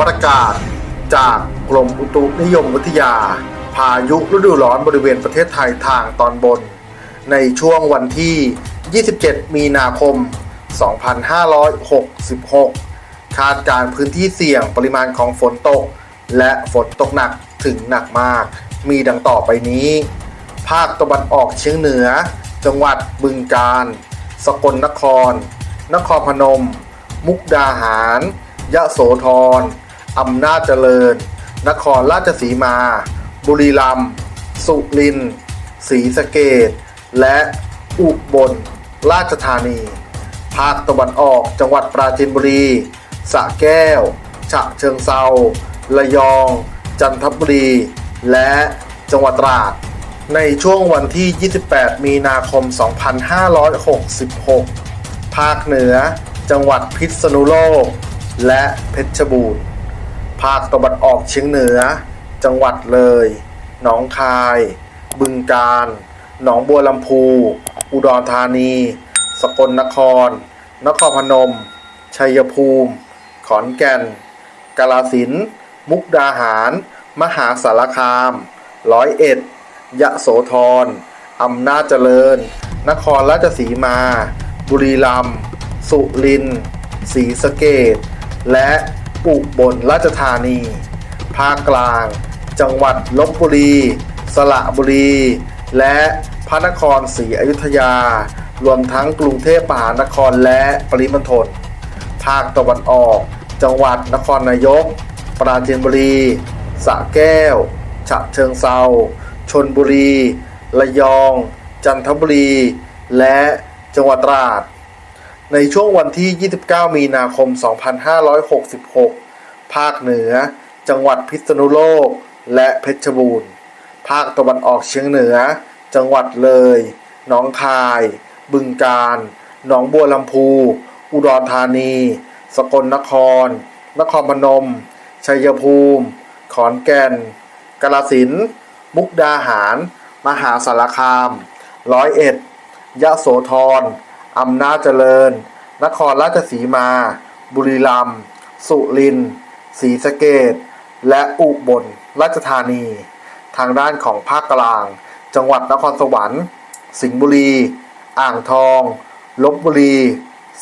ประกาศจากกรมอุตุนิยมวิทยา พายุฤดูร้อนบริเวณประเทศไทยทางตอนบน ในช่วงวันที่ 27 มีนาคม 2566 คาดการพื้นที่เสี่ยงปริมาณของฝนตก และฝนตกหนักถึงหนักมาก มีดังต่อไปนี้ ภาคตะวันออกเฉียงเหนือ จังหวัดบึงกาฬ สกลนคร นครพนม มุกดาหาร ยะโสธร อำนาจเจริญ นครราชสีมา บุรีรัมย์สุรินทร์ศรีสะเกดและอุบลราชธานี ภาคตะวันออกจังหวัดปราจีนบุรีสระแก้ว ฉะเชิงเซาระยอง จันทบุรี และจังหวัดตราด ในช่วงวันที่ 28 มีนาคม 2566 ภาคเหนือ จังหวัดพิษณุโลก และเพชรบูรณ์ ภาคตะวันออกเฉียงเหนือ จังหวัดเลย หนองคาย บึงกาฬ หนองบัวลำพู อุดรธานี สกลนคร นครพนม ชัยภูมิ ขอนแก่น กาลสินธุ์มุกดาหาร มหาสารคาม ร้อยเอ็ด ยะโสธร อำนาจเจริญ นครราชสีมา บุรีรัมย์ สุรินทร์ ศรีสะเกดและ อุบลราชธานี ภาคกลาง จังหวัดลบบุรี สระบุรี และพระนครศรีอยุธยา รวมทั้งกรุงเทพมหานครและปริมณฑล ภาคตะวันออก จังหวัดนครนายก ปราจีนบุรีสระแก้ว ฉะเชิงเซาชนบุรี ระยอง จันทบุรี และจังหวัดตราด ในช่วงวันที่ 29 มีนาคม 2566 ภาคเหนือ จังหวัดพิษณุโลก และเพชรบูรณ์ ภาคตะวันออกเฉียงเหนือ จังหวัดเลย หนองคาย บึงกาฬ หนองบัวลำพู อุดรธานี สกลนคร นครพนม ชัยภูมิ ขอนแก่น กาฬสินธุ์มุกดาหาร มหาสารคาม ร้อยเอ็ด ยะโสธร อำนาจเจริญ นครราชสีมา บุรีรัมย์สุรินทร์ศรีสะเกดและอุบลราชธานี ทางด้านของภาคกลาง จังหวัดนครสวรรค์ สิงห์บุรี อ่างทองลบบุรี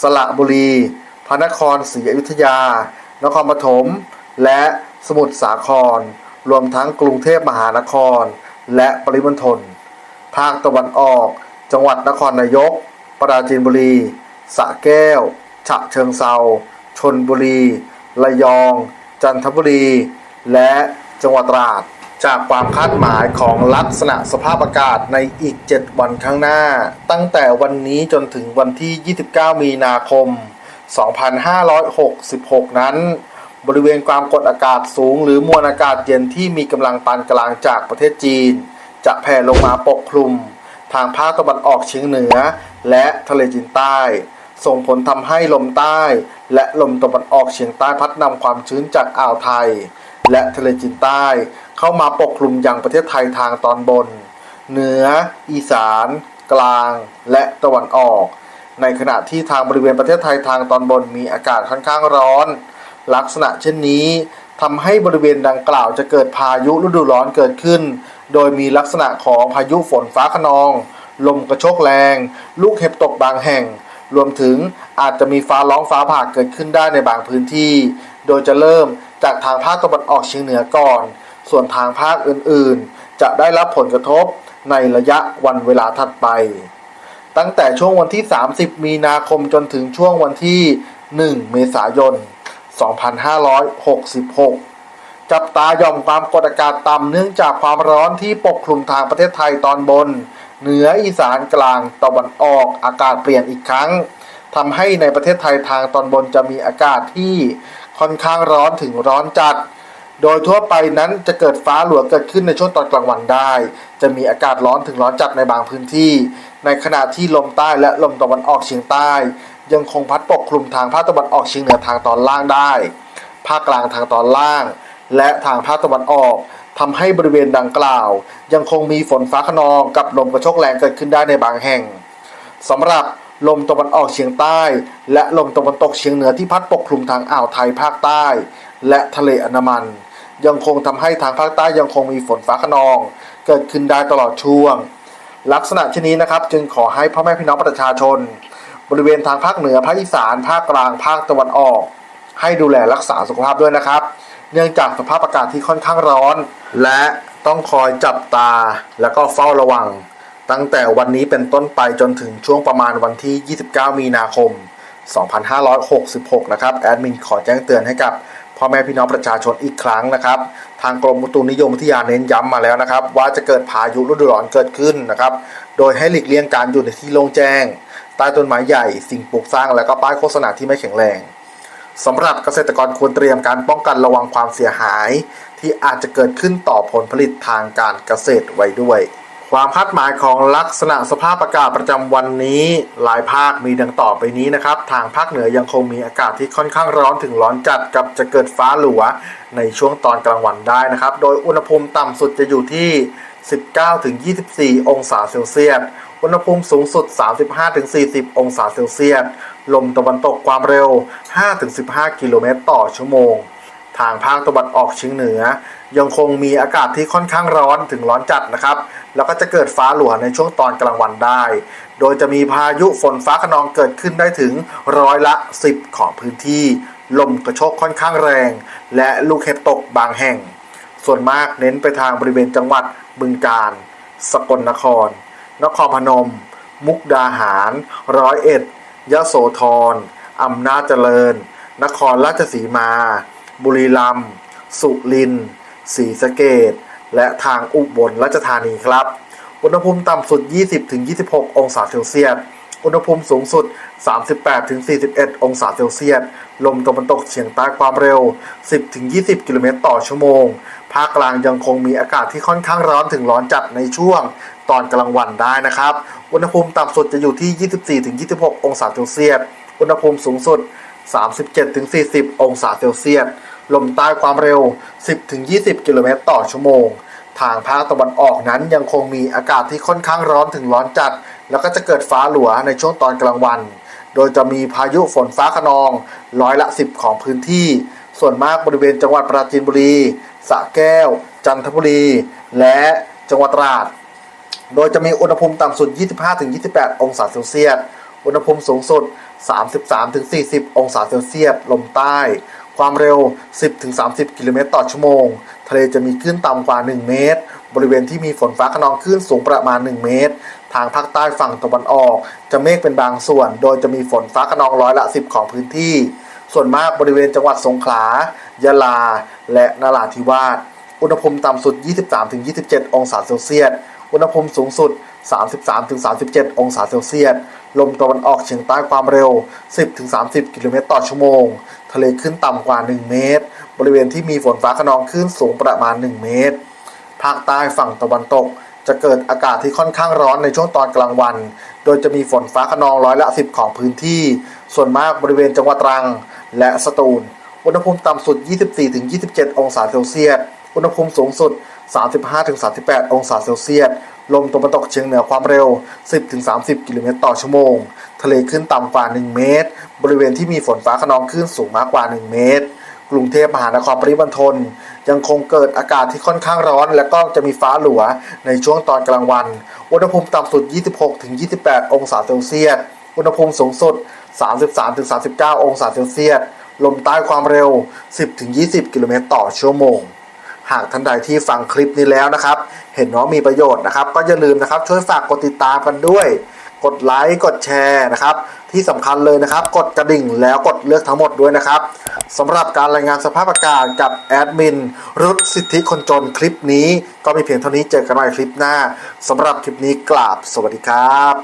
สระบุรี พระนครศรีอยุธยา นครปฐม และสมุทรสาคร รวมทั้งกรุงเทพมหานคร และปริมณฑล ภาคตะวันออก จังหวัดนครนายก ปราจีนบุรีสะแก้ว ฉะเชิงเซาชนบุรี ระยอง จันทบุรี และจังหวัดตราด จากความคาดหมายของลักษณะสภาพอากาศในอีก 7 วันข้างหน้า ตั้งแต่วันนี้จนถึงวันที่ 29 มีนาคม 2566 นั้น บริเวณความกดอากาศสูง หรือมวลอากาศเย็นที่มีกำลังปานกลางจากประเทศจีน จะแผ่ลงมาปกคลุม ทางภาคตะวันออกเฉียงเหนือ และทะเลจีนใต้ ส่งผลทำให้ลมใต้ และลมตะวันออกเฉียงใต้พัดนำความชื้นจากอ่าวไทย และทะเลจีนใต้เข้ามาปกคลุมยังประเทศไทยทางตอนบน เหนือ อีสาน กลาง และตะวันออก ในขณะที่ทางบริเวณประเทศไทยทางตอนบนมีอากาศค่อนข้างร้อน ลักษณะเช่นนี้ทำให้บริเวณดังกล่าวจะเกิดพายุฤดูร้อนเกิดขึ้น โดยมีลักษณะของพายุฝนฟ้าขนอง ลมกระโชกแรง ลูกเห็บตกบางแห่ง รวมถึงอาจจะมีฟ้าร้องฟ้าผ่าเกิดขึ้นได้ในบางพื้นที่ โดยจะเริ่มจากทางภาคตะวันออกเฉียงเหนือก่อน ส่วนทางภาคอื่นๆ จะได้รับผลกระทบในระยะวันเวลาถัดไป ตั้งแต่ช่วงวันที่ 30 มีนาคมจนถึงช่วงวันที่ 1 เมษายน 2566จับตาหย่อมความกดอากาศต่ำเนื่องจากความร้อนที่ปกคลุมทางประเทศไทยตอนบน เหนืออีสานกลางตะวันออกอากาศเปลี่ยนอีกครั้งทำให้ในประเทศไทยทางตอนบนจะมีอากาศที่ค่อนข้างร้อนถึงร้อนจัด โดยทั่วไปนั้นจะเกิดฟ้าหลวงเกิดขึ้นในช่วงตอนกลางวันได้ จะมีอากาศร้อนถึงร้อนจัดในบางพื้นที่ ในขณะที่ลมใต้และลมตะวันออกเฉียงใต้ ยังคงพัดปกคลุมทางภาคตะวันออกเฉียงเหนือทางตอนล่างได้ ภาคกลางทางตอนล่าง และทางภาคตะวันออก ทำให้บริเวณดังกล่าว ยังคงมีฝนฟ้าขนองกับลมกระโชกแรงเกิดขึ้นได้ในบางแห่งสำหรับลมตะวันออกเฉียงใต้ และลมตะวันตกเฉียงเหนือที่พัดปกคลุมทางอ่าวไทยภาคใต้ และทะเลอันดามัน ยังคงทำให้ทางภาคใต้ยังคงมีฝนฟ้าขนอง เกิดขึ้นได้ตลอดช่วง ลักษณะเช่นนี้นะครับ จึงขอให้พ่อแม่พี่น้องประชาชน บริเวณทางภาคเหนือภาคอีสาน ภาคกลางภาคตะวันออก ให้ดูแลรักษาสุขภาพด้วยนะครับ เนื่องจากสภาพอากาศที่ค่อนข้างร้อน และต้องคอยจับตาแล้วก็เฝ้าระวัง ตั้งแต่วันนี้เป็นต้นไปจนถึงช่วงประมาณวันที่ 29 มีนาคม 2566 นะครับ แอดมินขอแจ้งเตือนให้กับพ่อแม่พี่น้องประชาชนอีกครั้งนะครับ ทางกรมอุตุนิยมวิทยาเน้นย้ำมาแล้วนะครับ ว่าจะเกิดพายุฤดูร้อนเกิดขึ้นนะครับ โดยให้หลีกเลี่ยงการอยู่ในที่โล่งแจ้งใต้ต้นไม้ใหญ่สิ่งปลูกสร้างและก็ป้ายโฆษณาที่ไม่แข็งแรง สำหรับเกษตรกรควรเตรียมการป้องกันระวังความเสียหาย ที่อาจจะเกิดขึ้นต่อผลผลิตทางการเกษตรไว้ด้วย ความคาดหมายของลักษณะสภาพอากาศประจำวันนี้ หลายภาคมีดังต่อไปนี้นะครับ ทางภาคเหนือยังคงมีอากาศที่ค่อนข้างร้อนถึงร้อนจัดกับจะเกิดฟ้าหลัวในช่วงตอนกลางวันได้นะครับ โดยอุณหภูมิต่ำสุดจะอยู่ที่ 19-24 องศาเซลเซียส อุณหภูมิสูงสุด 35-40 องศาเซลเซียส ลมตะวันตกความเร็ว 5-15 กิโลเมตรต่อชั่วโมง ทางภาคตะวันออกเฉียงเหนือ ยังคงมีอากาศที่ค่อนข้างร้อนถึงร้อนจัดนะครับ แล้วก็จะเกิดฟ้าหลัวในช่วงตอนกลางวันได้ โดยจะมีพายุฝนฟ้าขนองเกิดขึ้นได้ถึงร้อยละ 10 ของพื้นที่ ลมกระโชกค่อนข้างแรง และลูกเห็บตกบางแห่ง ส่วนมากเน้นไปทางบริเวณจังหวัดบึงกาฬ สกลนคร นครพนม มุกดาหาร ร้อยเอ็ดยโสธรอำนาจเจริญ นครราชสีมา บุรีรัมย์ สุรินทร์ ศรีสะเกดและทางอุบลราชธานีครับ อุณหภูมิต่ำสุด 20-26 องศาเซลเซียส อุณหภูมิสูงสุด 38-41 องศาเซลเซียส ลมตะวันตกเฉียงใต้ความเร็ว 10-20 กิโลเมตรต่อชั่วโมง ภาคกลางยังคงมีอากาศที่ค่อนข้างร้อนถึงร้อนจัดในช่วงตอนกลางวันได้นะครับ อุณหภูมิต่ำสุดจะอยู่ที่ 24-26 องศาเซลเซียส อุณหภูมิสูงสุด 37-40 องศาเซลเซียส ลมใต้ความเร็ว 10-20 กิโลเมตรต่อชั่วโมง ทางภาคตะวันออกนั้นยังคงมีอากาศที่ค่อนข้างร้อนถึงร้อนจัด แล้วก็จะเกิดฟ้าหลัวในช่วงตอนกลางวัน โดยจะมีพายุฝนฟ้าขนองร้อยละ 10 ของพื้นที่ ส่วนมากบริเวณจังหวัดปราจีนบุรีสระแก้ว จันทบุรี และจังหวัดตราด โดยจะมีอุณหภูมิต่ำสุด 25-28 องศาเซลเซียส อุณหภูมิสูงสุด 33-40 องศาเซลเซียส ลมใต้ ความเร็ว 10-30 กิโลเมตรต่อชั่วโมง ทะเลจะมีคลื่นต่ำกว่า 1 เมตร บริเวณที่มีฝนฟ้าขนองคลื่นสูงประมาณ 1 เมตร ทางภาคใต้ฝั่งตะวันออก จะเมฆเป็นบางส่วน โดยจะมีฝนฟ้าขนองร้อยละ 10 ของพื้นที่ ส่วนมากบริเวณจังหวัดสงขลา ยะลา และนราธิวาส อุณหภูมิต่ำสุด 23-27 องศาเซลเซียส อุณหภูมิสูงสุด 33-37 องศาเซลเซียส ลมตะวันออกเฉียงใต้ความเร็ว 10-30 กิโลเมตรต่อชั่วโมง ทะเลขึ้นต่ำกว่า 1 เมตร บริเวณที่มีฝนฟ้าขนองคลื่นสูงประมาณ 1 เมตร ภาคใต้ฝั่งตะวันตก จะเกิดอากาศที่ค่อนข้างร้อนในช่วงตอนกลางวัน โดยจะมีฝนฟ้าขนองร้อยละ 10 ของพื้นที่ ส่วนมากบริเวณจังหวัดตรัง และสตูล อุณหภูมิต่ำสุด 24-27 องศาเซลเซียส อุณหภูมิสูงสุด 35-38 องศาเซลเซียส ลมตะวันตกเฉียงเหนือความเร็ว 10-30 กิโลเมตรต่อชั่วโมง ทะเลขึ้นต่ำกว่า 1 เมตร บริเวณที่มีฝนฟ้าขนองคลื่นสูงมากกว่า 1 เมตร กรุงเทพมหานครปริมณฑลยังคงเกิดอากาศที่ค่อนข้างร้อน และก็จะมีฟ้าหลัวในช่วงตอนกลางวัน อุณหภูมิต่ำสุด 26-28 องศาเซลเซียส อุณหภูมิสูงสุด 33-39 องศาเซลเซียส ลมใต้ความเร็ว 10-20 กิโลเมตรต่อชั่วโมง หากท่านใดที่ฟังคลิปนี้แล้วนะครับ เห็นว่ามีประโยชน์นะครับ ก็อย่าลืมนะครับช่วยฝากกดติดตามกันด้วย กดไลค์กดแชร์นะครับ ที่สำคัญเลยนะครับ กดกระดิ่งแล้วกดเลือกทั้งหมดด้วยนะครับสำหรับการรายงานสภาพอากาศกับแอดมินรุดสิทธิคนจนคลิปนี้ ก็มีเพียงเท่านี้เจอกันใหม่คลิปหน้าสำหรับคลิปนี้กราบสวัสดีครับ